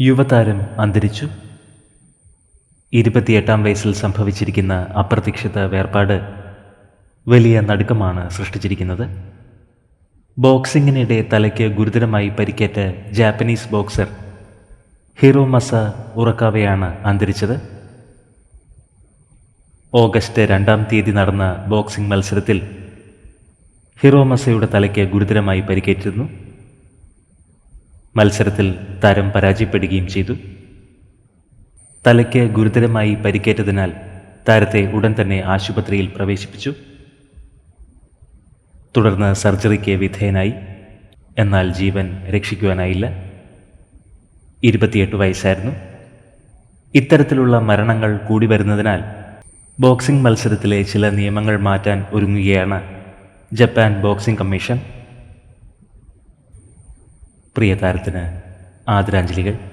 യുവതാരം അന്തരിച്ചു. ഇരുപത്തിയെട്ടാം വയസ്സിൽ സംഭവിച്ചിരിക്കുന്ന അപ്രതീക്ഷിത വേർപാട് വലിയ നടുക്കമാണ് സൃഷ്ടിച്ചിരിക്കുന്നത്. ബോക്സിങ്ങിനിടെ തലയ്ക്ക് ഗുരുതരമായി പരിക്കേറ്റ ജാപ്പനീസ് ബോക്സർ ഹിറോ മസ ഉറക്കാവയാണ് അന്തരിച്ചത്. ഓഗസ്റ്റ് രണ്ടാം തീയതി നടന്ന ബോക്സിംഗ് മത്സരത്തിൽ ഹിറോമസയുടെ തലയ്ക്ക് ഗുരുതരമായി പരിക്കേറ്റിരുന്നു. മത്സരത്തിൽ താരം പരാജയപ്പെടുകയും ചെയ്തു. തലയ്ക്ക് ഗുരുതരമായി പരിക്കേറ്റതിനാൽ താരത്തെ ഉടൻ തന്നെ ആശുപത്രിയിൽ പ്രവേശിപ്പിച്ചു. തുടർന്ന് സർജറിക്ക് വിധേയനായി. എന്നാൽ ജീവൻ രക്ഷിക്കുവാനായില്ല. ഇരുപത്തിയെട്ട് വയസ്സായിരുന്നു. ഇത്തരത്തിലുള്ള മരണങ്ങൾ കൂടി വരുന്നതിനാൽ ബോക്സിംഗ് മത്സരത്തിലെ ചില നിയമങ്ങൾ മാറ്റാൻ ഒരുങ്ങുകയാണ് ജപ്പാൻ ബോക്സിംഗ് കമ്മീഷൻ. പ്രിയ താരത്തിന് ആദരാഞ്ജലികൾ.